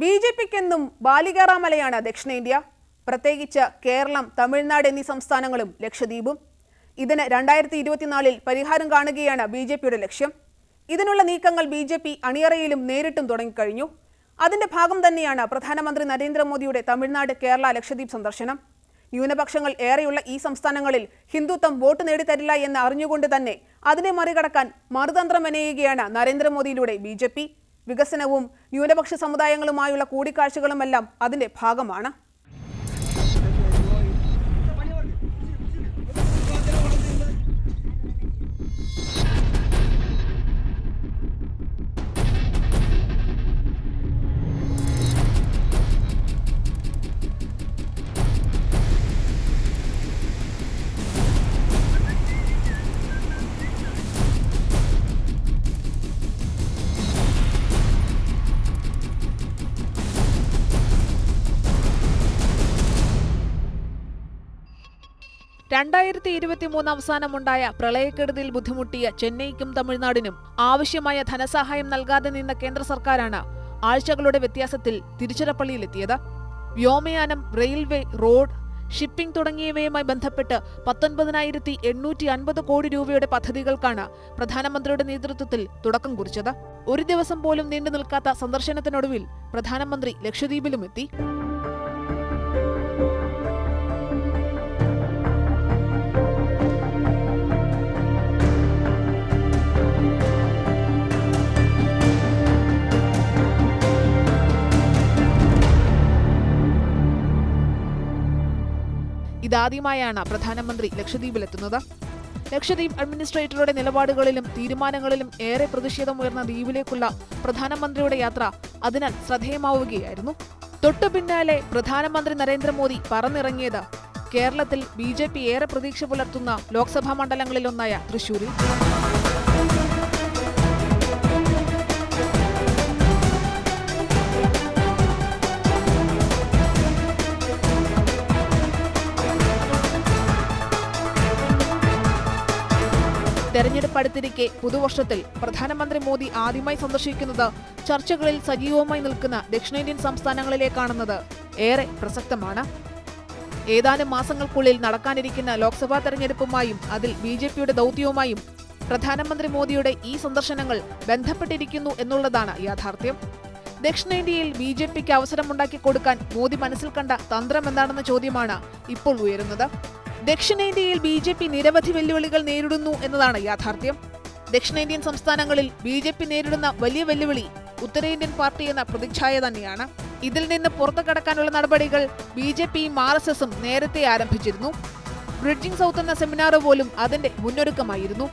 B J പിക്കെന്നും ബാലികാറാമലയാണ് ദക്ഷിണേന്ത്യ. പ്രത്യേകിച്ച് കേരളം തമിഴ്നാട് എന്നീ സംസ്ഥാനങ്ങളും ലക്ഷദ്വീപും. ഇതിന് രണ്ടായിരത്തി ഇരുപത്തിനാലിൽ പരിഹാരം കാണുകയാണ് ബി ജെ പിയുടെ ലക്ഷ്യം. ഇതിനുള്ള നീക്കങ്ങൾ ബി ജെ പി അണിയറയിലും നേരിട്ടും തുടങ്ങിക്കഴിഞ്ഞു. അതിന്റെ ഭാഗം തന്നെയാണ് പ്രധാനമന്ത്രി നരേന്ദ്രമോദിയുടെ തമിഴ്നാട് കേരള ലക്ഷദ്വീപ് സന്ദർശനം. ന്യൂനപക്ഷങ്ങൾ ഏറെയുള്ള ഈ സംസ്ഥാനങ്ങളിൽ ഹിന്ദുത്വം വോട്ട് നേടിത്തരില്ല എന്ന് അറിഞ്ഞുകൊണ്ട് തന്നെ അതിനെ മറികടക്കാൻ മറുതന്ത്രം മെനയുകയാണ് നരേന്ദ്രമോദിയിലൂടെ ബി വികസനവും ന്യൂനപക്ഷ സമുദായങ്ങളുമായുള്ള കൂടിക്കാഴ്ചകളുമെല്ലാം അതിന്റെ ഭാഗമാണ്. രണ്ടായിരത്തി ഇരുപത്തിമൂന്ന് അവസാനമുണ്ടായ പ്രളയക്കെടുതിയിൽ ബുദ്ധിമുട്ടിയ ചെന്നൈക്കും തമിഴ്നാടിനും ആവശ്യമായ ധനസഹായം നൽകാതെ നിന്ന കേന്ദ്ര സർക്കാരാണ് ആഴ്ചകളുടെ വ്യത്യാസത്തിൽ തിരുച്ചിറപ്പള്ളിയിലെത്തിയത്. വ്യോമയാനം റെയിൽവേ റോഡ് ഷിപ്പിംഗ് തുടങ്ങിയവയുമായി ബന്ധപ്പെട്ട് പത്തൊൻപതിനായിരത്തി എണ്ണൂറ്റി അൻപത് കോടി രൂപയുടെ പദ്ധതികൾക്കാണ് പ്രധാനമന്ത്രിയുടെ നേതൃത്വത്തിൽ തുടക്കം കുറിച്ചത്. ഒരു ദിവസം പോലും നീണ്ടു നിൽക്കാത്ത സന്ദർശനത്തിനൊടുവിൽ പ്രധാനമന്ത്രി ലക്ഷദ്വീപിലുമെത്തി ഇതാദ്യമായാണ് പ്രധാനമന്ത്രി ലക്ഷദ്വീപിലെത്തുന്നത്. ലക്ഷദ്വീപ് അഡ്മിനിസ്ട്രേറ്ററുടെ നിലപാടുകളിലും തീരുമാനങ്ങളിലും ഏറെ പ്രതിഷേധമുയർന്ന ദ്വീപിലേക്കുള്ള പ്രധാനമന്ത്രിയുടെ യാത്ര അതിനാൽ ശ്രദ്ധേയമാവുകയായിരുന്നു. തൊട്ടു പിന്നാലെ പ്രധാനമന്ത്രി നരേന്ദ്രമോദി പറന്നിറങ്ങിയത് കേരളത്തിൽ ബി ഏറെ പ്രതീക്ഷ പുലർത്തുന്ന ലോക്സഭാ മണ്ഡലങ്ങളിലൊന്നായ തൃശൂരിൽ. തെരഞ്ഞെടുപ്പ് അടുത്തിരിക്കെ പുതുവർഷത്തിൽ പ്രധാനമന്ത്രി മോദി ആദ്യമായി സന്ദർശിക്കുന്നത് ചർച്ചകളിൽ സജീവമായി നിൽക്കുന്ന ദക്ഷിണേന്ത്യൻ സംസ്ഥാനങ്ങളിലേക്കാണെന്നത് ഏറെ പ്രസക്തമാണ്. ഏതാനും മാസങ്ങൾക്കുള്ളിൽ നടക്കാനിരിക്കുന്ന ലോക്സഭാ തെരഞ്ഞെടുപ്പുമായും അതിൽ ബി ജെ പിയുടെ ദൗത്യവുമായും പ്രധാനമന്ത്രി മോദിയുടെ ഈ സന്ദർശനങ്ങൾ ബന്ധപ്പെട്ടിരിക്കുന്നു എന്നുള്ളതാണ് യാഥാർത്ഥ്യം. ദക്ഷിണേന്ത്യയിൽ ബി ജെ പിക്ക് അവസരമുണ്ടാക്കി കൊടുക്കാൻ മോദി മനസ്സിൽ കണ്ട തന്ത്രം എന്താണെന്ന ചോദ്യമാണ് ഇപ്പോൾ ഉയരുന്നത്. ദക്ഷിണേന്ത്യയിൽ ബി ജെ പി നിരവധി വെല്ലുവിളികൾ നേരിടുന്നു എന്നതാണ് യാഥാർത്ഥ്യം. ദക്ഷിണേന്ത്യൻ സംസ്ഥാനങ്ങളിൽ ബി ജെ പി നേരിടുന്ന വലിയ വെല്ലുവിളി ഉത്തരേന്ത്യൻ പാർട്ടി എന്ന പ്രതിച്ഛായ തന്നെയാണ്. ഇതിൽ നിന്ന് പുറത്തു കടക്കാനുള്ള നടപടികൾ ബി ജെ പിയും ആർ എസ് എസും നേരത്തെ ആരംഭിച്ചിരുന്നു. ബ്രിഡ്ജിംഗ് സൗത്ത് എന്ന സെമിനാർ പോലും അതിന്റെ മുന്നൊരുക്കമായിരുന്നു.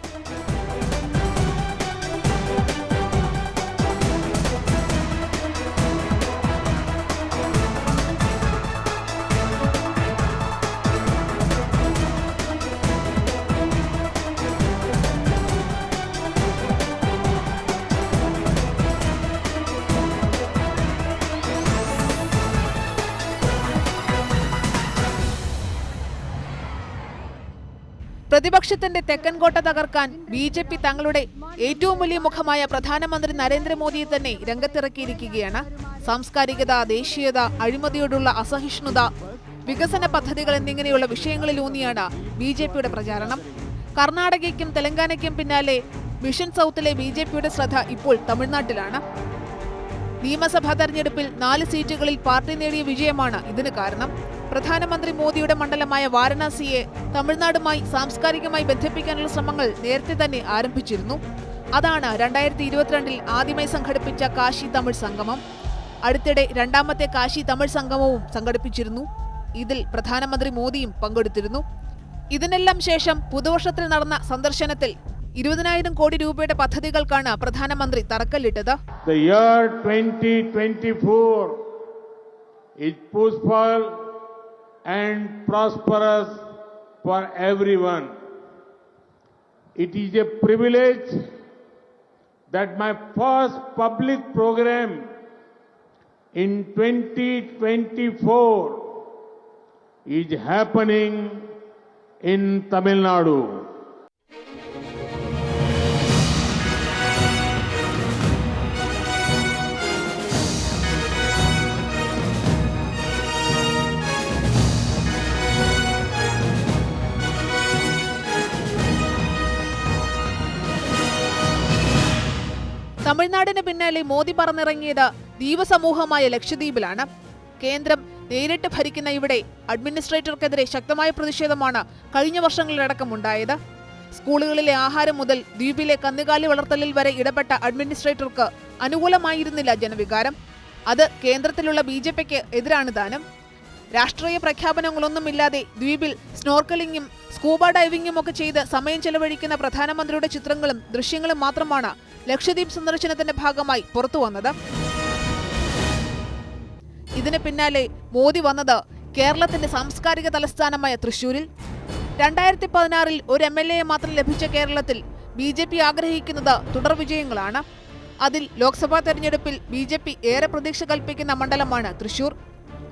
പ്രതിപക്ഷത്തിന്റെ തെക്കൻ കോട്ട തകർക്കാൻ ബി ജെ പി തങ്ങളുടെ ഏറ്റവും വലിയ മുഖമായ പ്രധാനമന്ത്രി നരേന്ദ്രമോദിയെ തന്നെ രംഗത്തിറക്കിയിരിക്കുകയാണ്. സാംസ്കാരികത ദേശീയത അഴിമതിയോടുള്ള അസഹിഷ്ണുത വികസന പദ്ധതികൾ എന്നിങ്ങനെയുള്ള വിഷയങ്ങളിലൂന്നിയാണ് ബി ജെ പിയുടെ പ്രചാരണം. കർണാടകയ്ക്കും തെലങ്കാനയ്ക്കും പിന്നാലെ മിഷൻ സൗത്തിലെ ബി ജെ പിയുടെ ശ്രദ്ധ ഇപ്പോൾ തമിഴ്നാട്ടിലാണ്. നിയമസഭാ തെരഞ്ഞെടുപ്പിൽ നാല് സീറ്റുകളിൽ പാർട്ടി നേടിയ വിജയമാണ് ഇതിന് കാരണം. പ്രധാനമന്ത്രി മോദിയുടെ മണ്ഡലമായ വാരണാസിയെ തമിഴ്നാടുമായി സാംസ്കാരികമായി ബന്ധിപ്പിക്കാനുള്ള ശ്രമങ്ങൾ നേരത്തെ തന്നെ ആരംഭിച്ചിരുന്നു. അതാണ് രണ്ടായിരത്തി ഇരുപത്തിരണ്ടിൽ ആദ്യമായി സംഘടിപ്പിച്ച കാശി തമിഴ് സംഗമം. അടുത്തിടെ രണ്ടാമത്തെ കാശി തമിഴ് സംഗമവും സംഘടിപ്പിച്ചിരുന്നു. ഇതിൽ പ്രധാനമന്ത്രി മോദിയും പങ്കെടുത്തിരുന്നു. ഇതിനെല്ലാം ശേഷം പുതുവർഷത്തിൽ നടന്ന സന്ദർശനത്തിൽ ഇരുപതിനായിരം കോടി രൂപയുടെ പദ്ധതികൾക്കാണ് പ്രധാനമന്ത്രി തറക്കല്ലിട്ടത്. The year 2024 is peaceful and prosperous for everyone. It is a privilege that my first public program in 2024 is happening in Tamil Nadu. തമിഴ്നാടിന് പിന്നാലെ മോദി പറന്നിറങ്ങിയത് ദ്വീപസമൂഹമായ ലക്ഷദ്വീപിലാണ്. കേന്ദ്രം നേരിട്ട് ഭരിക്കുന്ന ഇവിടെ അഡ്മിനിസ്ട്രേറ്റർക്കെതിരെ ശക്തമായ പ്രതിഷേധമാണ് കഴിഞ്ഞ വർഷങ്ങളിലടക്കം ഉണ്ടായത്. സ്കൂളുകളിലെ ആഹാരം മുതൽ ദ്വീപിലെ കന്നുകാലി വളർത്തലിൽ വരെ ഇടപെട്ട അഡ്മിനിസ്ട്രേറ്റർക്ക് അനുകൂലമായിരുന്നില്ല ജനവികാരം. അത് കേന്ദ്രത്തിലുള്ള ബി ജെ പിക്ക് എതിരാണ് താനും രാഷ്ട്രീയ പ്രഖ്യാപനങ്ങളൊന്നുമില്ലാതെ ദ്വീപിൽ സ്നോർക്കലിംഗും സ്കൂബ ഡൈവിംഗും ഒക്കെ ചെയ്ത് സമയം ചെലവഴിക്കുന്ന പ്രധാനമന്ത്രിയുടെ ചിത്രങ്ങളും ദൃശ്യങ്ങളും മാത്രമാണ് ലക്ഷദ്വീപ് സന്ദർശനത്തിന്റെ ഭാഗമായി പുറത്തു വന്നത്. ഇതിന് പിന്നാലെ മോദി വന്നത് കേരളത്തിന്റെ സാംസ്കാരിക തലസ്ഥാനമായ തൃശൂരിൽ രണ്ടായിരത്തി പതിനാറിൽ ഒരു എം എൽ എ മാത്രം ലഭിച്ച കേരളത്തിൽ ബി ജെ പി ആഗ്രഹിക്കുന്നത് തുടർ വിജയങ്ങളാണ്. അതിൽ ലോക്സഭാ തെരഞ്ഞെടുപ്പിൽ ബി ജെ പി ഏറെ പ്രതീക്ഷ കൽപ്പിക്കുന്ന മണ്ഡലമാണ് തൃശൂർ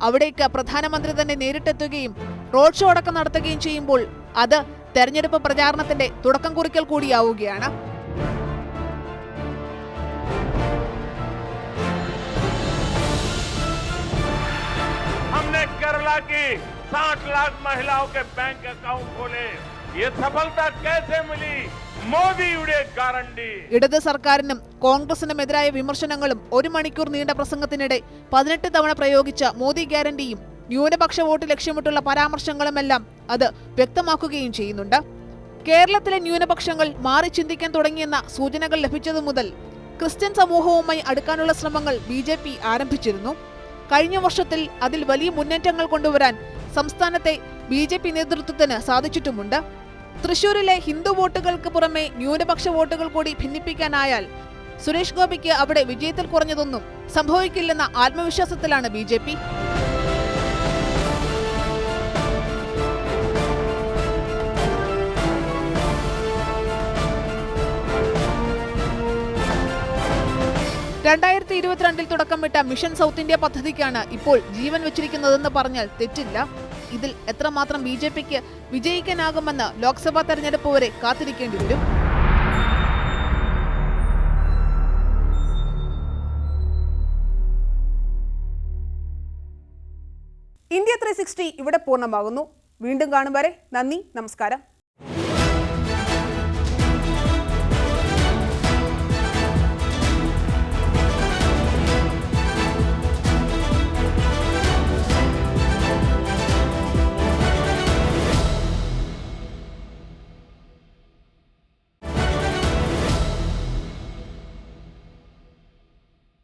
അവിടേക്ക് പ്രധാനമന്ത്രി തന്നെ നേരിട്ടെത്തുകയും റോഡ് ഷോ അടക്കം നടത്തുകയും ചെയ്യുമ്പോൾ അത് തെരഞ്ഞെടുപ്പ് പ്രചാരണത്തിന്റെ തുടക്കം കുറിക്കൽ കൂടിയാവുകയാണ്. हमने केरला की 60 लाख महिलाओं के बैंक अकाउंट खोले ये सफलता कैसे मिली മോദിയുടെ ഗ്യാരണ്ടി ഇടത് സർക്കാരിനും കോൺഗ്രസിനും എതിരായ വിമർശനങ്ങളും ഒരു മണിക്കൂർ നീണ്ട പ്രസംഗത്തിനിടെ പതിനെട്ട് തവണ പ്രയോഗിച്ച മോദി ഗ്യാരണ്ടിയും ന്യൂനപക്ഷ വോട്ട് ലക്ഷ്യമിട്ടുള്ള പരാമർശങ്ങളുമെല്ലാം അത് വ്യക്തമാക്കുകയും ചെയ്യുന്നുണ്ട് കേരളത്തിലെ ന്യൂനപക്ഷങ്ങൾ മാറി ചിന്തിക്കാൻ തുടങ്ങിയെന്ന സൂചനകൾ ലഭിച്ചതു മുതൽ ക്രിസ്ത്യൻ സമൂഹവുമായി അടുക്കാനുള്ള ശ്രമങ്ങൾ ബി ജെ പി ആരംഭിച്ചിരുന്നു കഴിഞ്ഞ വർഷത്തിൽ അതിൽ വലിയ മുന്നേറ്റങ്ങൾ കൊണ്ടുവരാൻ സംസ്ഥാനത്തെ ബി ജെ പി നേതൃത്വത്തിന് സാധിച്ചിട്ടുമുണ്ട്. തൃശൂരിലെ ഹിന്ദു വോട്ടുകൾക്ക് പുറമെ ന്യൂനപക്ഷ വോട്ടുകൾ കൂടി ഭിന്നിപ്പിക്കാനായാൽ സുരേഷ് ഗോപിക്ക് അവിടെ വിജയത്തിൽ കുറഞ്ഞതൊന്നും സംഭവിക്കില്ലെന്ന ആത്മവിശ്വാസത്തിലാണ് ബി രണ്ടായിരത്തി ഇരുപത്തിരണ്ടിൽ തുടക്കമിട്ട മിഷൻ സൗത്ത് ഇന്ത്യ പദ്ധതിക്കാണ് ഇപ്പോൾ ജീവൻ വെച്ചിരിക്കുന്നതെന്ന് പറഞ്ഞാൽ തെറ്റില്ല. ഇതിൽ എത്രമാത്രം ബി ജെ പിക്ക് വിജയിക്കാനാകുമെന്ന് ലോക്സഭാ തെരഞ്ഞെടുപ്പ് വരെ കാത്തിരിക്കേണ്ടി വരും. ഇന്ത്യ ത്രീ സിക്സ്റ്റി ഇവിടെ പൂർണമാകുന്നു. വീണ്ടും കാണും വരെ. നന്ദി നമസ്കാരം.